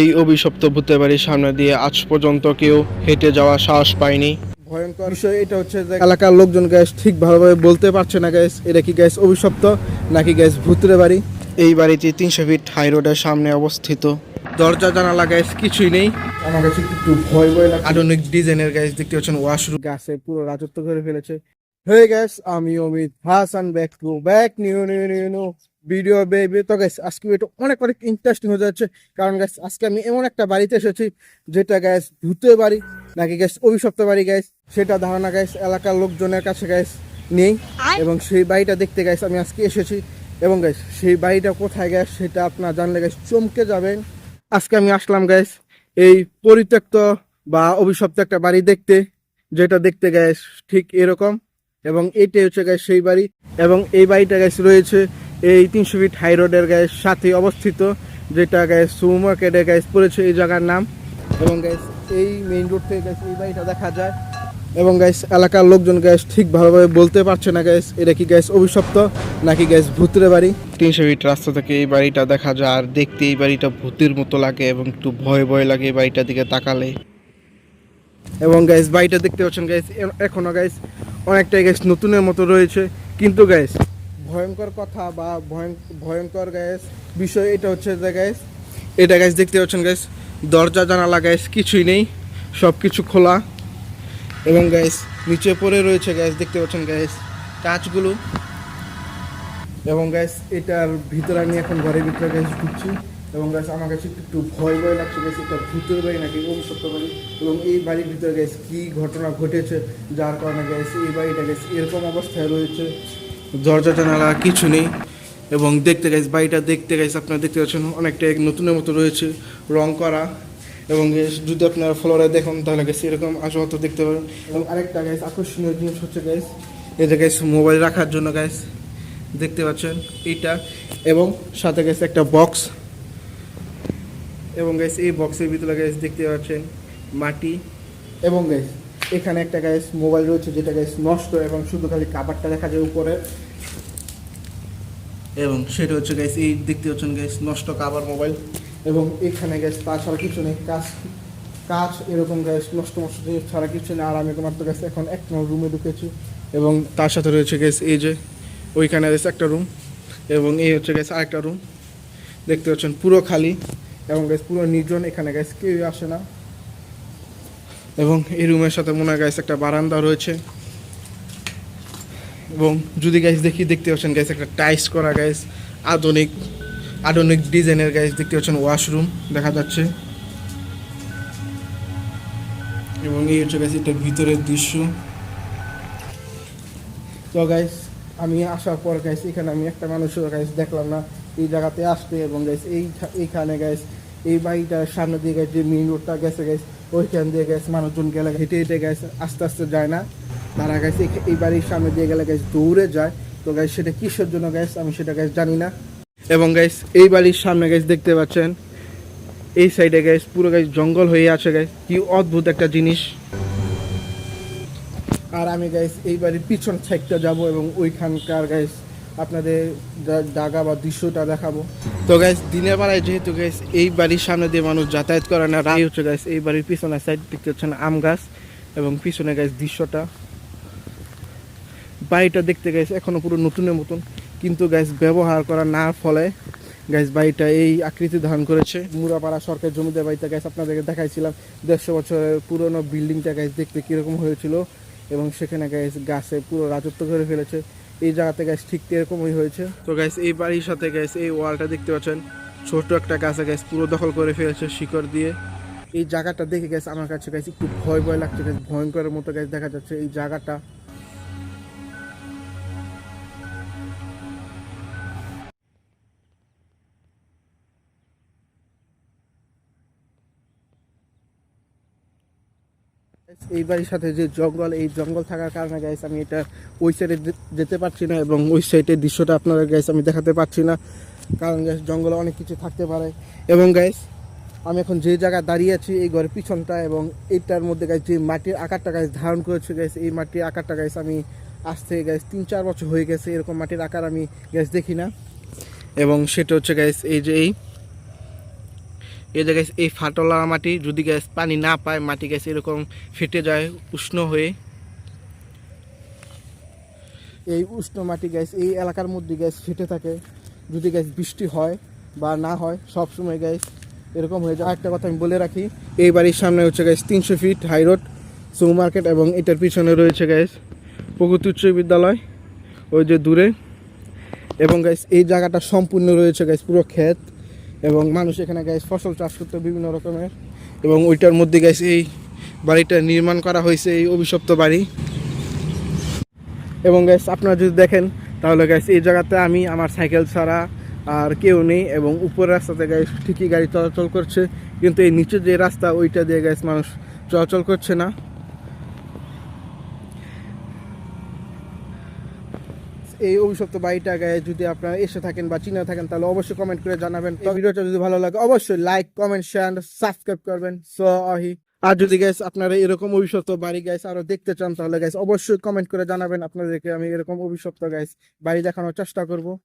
এই অভিশপ্ত ভূতের বাড়ির সামনে দিয়ে আজ পর্যন্ত কেউ হেঁটে যাওয়ার সাহস পায়নি। ভয়ঙ্কর বিষয় এটা হচ্ছে যে এলাকার লোকজন গ্যাস ঠিক ভালোভাবে বলতে পারছে না গ্যাস এটা কি গ্যাস অভিশপ্ত নাকি গ্যাস ভূতের বাড়ি? এই বাড়িটি তিনশো ফিট হাই রোডের সামনে অবস্থিত। দরজা জানালা গ্যাস কিছুই নেই। আমার কাছে একটু ভয় ভয় লাগে আধুনিক ডিজাইনের গ্যাস দেখতে পাচ্ছেন ওয়াশরুম গাছে পুরো রাজত্ব করে ফেলেছে। হে গ্যাস আমি Amit Hasan back to back new new new new video baby তো গ্যাস আজকে এটা অনেক অনেক ইন্টারেস্টিং হয়ে যাচ্ছে। কারণ গ্যাস আজকে আমি এমন একটা বাড়িতে এসেছি যেটা গ্যাস ভূতের বাড়ি নাকি গ্যাস অভিশপ্ত বাড়ি গ্যাস সেটা ধারণা গ্যাস এলাকার লোকজনের কাছে গ্যাস নেই। এবং সেই বাড়িটা দেখতে গ্যাস আমি আজকে এসেছি। এবং গ্যাস সেই বাড়িটা কোথায় গ্যাস সেটা আপনার জানলে গ্যাস চমকে যাবেন। আজকে আমি আসলাম গ্যাস এই পরিত্যক্ত বা অভিশপ্ত একটা বাড়ি দেখতে যেটা দেখতে গ্যাস ঠিক এরকম। এবং এটাই হচ্ছে গ্যাস সেই বাড়ি। এবং এই বাড়িটা গ্যাস রয়েছে এই তিনশো ফিট হাই রোডের গ্যাস সাথে অবস্থিত, যেটা গ্যাস সু মার্কেটে গ্যাস পড়েছে এই জায়গার নাম। এবং গ্যাস এই মেইন রোড থেকে গ্যাস এই বাড়িটা দেখা যায়। এবং গ্যাস এলাকার লোকজন গ্যাস ঠিক ভালোভাবে বলতে পারছে না গ্যাস এটা কি গ্যাস অভিশপ্ত নাকি গ্যাস ভূতের বাড়ি? তিনশো ফিট রাস্তা থেকে এই বাড়িটা দেখা যায়, আর দেখতে এই বাড়িটা ভূতের মতো লাগে এবং একটু ভয় ভয় লাগে এই বাড়িটার দিকে তাকালে। এবং গ্যাস বাড়িটা দেখতে পাচ্ছেন গ্যাস এখনও গ্যাস অনেকটাই গ্যাস নতুনের মতো রয়েছে। কিন্তু গ্যাস ভয়ঙ্কর কথা বা ভয়ং- ভয়ঙ্কর গ্যাস বিষয় এটা হচ্ছে যে গ্যাস এটা গ্যাস দেখতে পাচ্ছেন গ্যাস দরজা, জানালা গ্যাস কিছুই নেই সব কিছু খোলা। এবং গ্যাস নিচে পড়ে রয়েছে গ্যাস দেখতে পাচ্ছেন গ্যাস কাঁচগুলো। এবং গ্যাস এটার ভিতরে আমি এখন ঘরের ভিতরে গ্যাস ঢুকছি। এবং গ্যাস আমার কাছে একটু ভয় ভয় লাগছে গ্যাস এটা ভূতের বাড়ি নাকি অভিশপ্ত বাড়ি এবং এই বাড়ির ভিতরে গ্যাস কী ঘটনা ঘটেছে, যার কারণে গ্যাস এই বাড়িটা গ্যাস এরকম অবস্থায় রয়েছে। দরজা জানালা কিছু নেই। এবং দেখতে গেছে বাড়িটা দেখতে গেছে আপনারা দেখতে পাচ্ছেন অনেকটা নতুনের মতো রয়েছে, রং করা। এবং যদি আপনারা ফ্লোরে দেখুন, তাহলে গ্যাস এরকম আসবাবত দেখতে পাবেন এবং আরেকটা গ্যাস আকর্ষণীয় জিনিস হচ্ছে গ্যাস এই যে গ্যাস মোবাইল রাখার জন্য গ্যাস দেখতে পাচ্ছেন এইটা। এবং সাথে গেছে একটা বক্স এবং গ্যাস এই বক্সের ভিতরে গ্যাস দেখতে পাচ্ছেন মাটি। এবং গ্যাস এখানে একটা গ্যাস মোবাইল রয়েছে, যেটা গ্যাস নষ্ট এবং শুধু খালি কাবারটা দেখা যায় উপরে। এবং সেটা হচ্ছে গ্যাস এই দেখতে পাচ্ছেন গ্যাস নষ্ট কাবার মোবাইল এবং এখানে গ্যাস তাছাড়া কিছু নেই। কাজ কাজ এরকম গ্যাস নষ্ট জিনিস ছাড়া কিছু নেই। আর আমি মাত্র গ্যাস এখন এক নম্বর রুমে ঢুকেছি। এবং তার সাথে রয়েছে গ্যাস এই যে, ওইখানে রয়েছে একটা রুম এবং এই হচ্ছে গ্যাস আরেকটা রুম দেখতে পাচ্ছেন, পুরো খালি। এবং গ্যাস পুরো নির্জন এখানে গ্যাস কেউই আসে না। এবং এই রুমের সাথে মনে হয় গ্যাস একটা বারান্দা রয়েছে। এবং যদি গ্যাস দেখি, দেখতে পাচ্ছেন গ্যাস একটা টাইস করা গ্যাস আধুনিক আধুনিক ডিজাইনের গ্যাস দেখতে পাচ্ছেন ওয়াশরুম দেখা যাচ্ছে। এবং এই হচ্ছে গ্যাস এটা ভিতরের দৃশ্য। তো গাইস আমি আসার পর গাইস এখানে আমি একটা মানুষের গাইস দেখলাম না, এই জায়গাতে আসতে এবং গাইস এই এইখানে গাইস এই বাড়িটার সামনে দিয়ে গেছে যে মেইন রোডটা গেছে গাইস ওইখান দিয়ে গেছে মানুষজন গেলে হেঁটে হেঁটে গেছে আস্তে আস্তে যায় না। তারা গেছে এই বাড়ির সামনে দিয়ে গেলে গাইস দৌড়ে যায়। তো গাইস সেটা কিসের জন্য গাইস আমি সেটা গাইস জানি না। এবং গাইস এই বাড়ির সামনে গাইস দেখতে পাচ্ছেন, এই সাইডে গাইস পুরো গাইস জঙ্গল হয়ে আছে গাইস কি অদ্ভুত একটা জিনিস। আর আমি গাইস এই বাড়ির পিছন সাইডটা যাব এবং ওইখানকার গাইস আপনাদের জায়গা বা দৃশ্যটা দেখাবো। তো গাইস দিনের বেলায় যেহেতু গাইস এই বাড়ির সামনে দিয়ে মানুষ যাতায়াত করে না রাই হচ্ছে গাইস এই বাড়ির পিছনের সাইড দেখতে হচ্ছেন আম গাছ এবং পিছনে গাইস দৃশ্যটা। বাড়িটা দেখতে গাইস এখনও পুরো নতুনের মতন। কিন্তু গ্যাস ব্যবহার করা না ফলে গ্যাস বাড়িটা এই আকৃতি ধারণ করেছে। মুরাপাড়া সরকারি জমিদার বাড়িতে গ্যাস আপনাদেরকে দেখাইছিলাম। দেড়শো বছরের পুরনো বিল্ডিংটা গ্যাস দেখতে কীরকম হয়েছিল। এবং সেখানে গ্যাস গাছে পুরো রাজত্ব করে ফেলেছে। এই জায়গাতে গ্যাস ঠিক এরকমই হয়েছে। তো গাইস এই বাড়ির সাথে গ্যাস এই ওয়ালটা দেখতে পাচ্ছেন। ছোট একটা গাছে গ্যাস পুরো দখল করে ফেলেছে শিকড় দিয়ে। এই জায়গাটা দেখে গেছে আমার কাছে গাছ একটু ভয় ভয় লাগছে। গাছ ভয়ঙ্করের মতো গাছ দেখা যাচ্ছে। এই জায়গাটা এই বাড়ির সাথে যে জঙ্গল, এই জঙ্গল থাকার কারণে গাইস আমি এটা ওই সাইডে যেতে পারছি না এবং ওই সাইডের দৃশ্যটা আপনাদের গাইস আমি দেখাতে পারছি না। কারণ গাইস জঙ্গলে অনেক কিছু থাকতে পারে। এবং গাইস আমি এখন যে জায়গায় দাঁড়িয়ে আছি, এই ঘরের পিছনটা এবং এইটার মধ্যে গাইস যে মাটির আকারটা গাইস ধারণ করেছে গাইস এই মাটির আকারটা গাইস আমি আজ থেকে গাইস তিন চার বছর হয়ে গেছে, এরকম মাটির আকার আমি গাইস দেখি না। এবং সেটা হচ্ছে গাইস এই যে এই এই জায়গায় এই ফাটলা মাটি যদি গ্যাস পানি না পায়, মাটি গ্যাস এরকম ফেটে যায়, উষ্ণ হয়ে। এই উষ্ণ মাটি গ্যাস এই এলাকার মধ্যে গ্যাস ফেটে থাকে। যদি গ্যাস বৃষ্টি হয় বা না হয়, সব সময় গ্যাস এরকম হয়ে যায়। একটা কথা আমি বলে রাখি, এই বাড়ির সামনে হচ্ছে গ্যাস তিনশো ফিট হাই রোড সৌ মার্কেট এবং এটার পিছনে রয়েছে গ্যাস প্রগতি উচ্চ বিদ্যালয়, ওই যে দূরে। এবং গ্যাস এই জায়গাটা সম্পূর্ণ রয়েছে গ্যাস পুরো ক্ষেত। এবং মানুষ এখানে গ্যাস ফসল চাষ করতে বিভিন্ন রকমের। এবং ওইটার মধ্যে গ্যাস এই বাড়িটা নির্মাণ করা হয়েছে, এই অভিশপ্ত বাড়ি। এবং গ্যাস আপনারা যদি দেখেন, তাহলে গ্যাস এই জায়গাতে আমি আমার সাইকেল ছাড়া আর কেউ নেই এবং উপরের রাস্তাতে গ্যাস ঠিকই গাড়ি চলাচল করছে। কিন্তু এই নিচে যে রাস্তা, ওইটা দিয়ে গ্যাস মানুষ চলাচল করছে না। এই অভিশপ্ত বাড়িটা গায়ে যদি আপনারা এসে থাকেন বা চিনে থাকেন, তাহলে অবশ্যই কমেন্ট করে জানাবেন। তো ভিডিওটা যদি ভালো লাগে, অবশ্যই লাইক কমেন্ট শেয়ার সাবস্ক্রাইব করবেন। সো আহি। আর যদি গ্যাস আপনারা এরকম অভিশপ্ত বাড়ি গ্যাস আরও দেখতে চান, তাহলে গ্যাস অবশ্যই কমেন্ট করে জানাবেন। আপনাদেরকে আমি এরকম অভিশপ্ত গ্যাস বাড়ি দেখানোর চেষ্টা করব।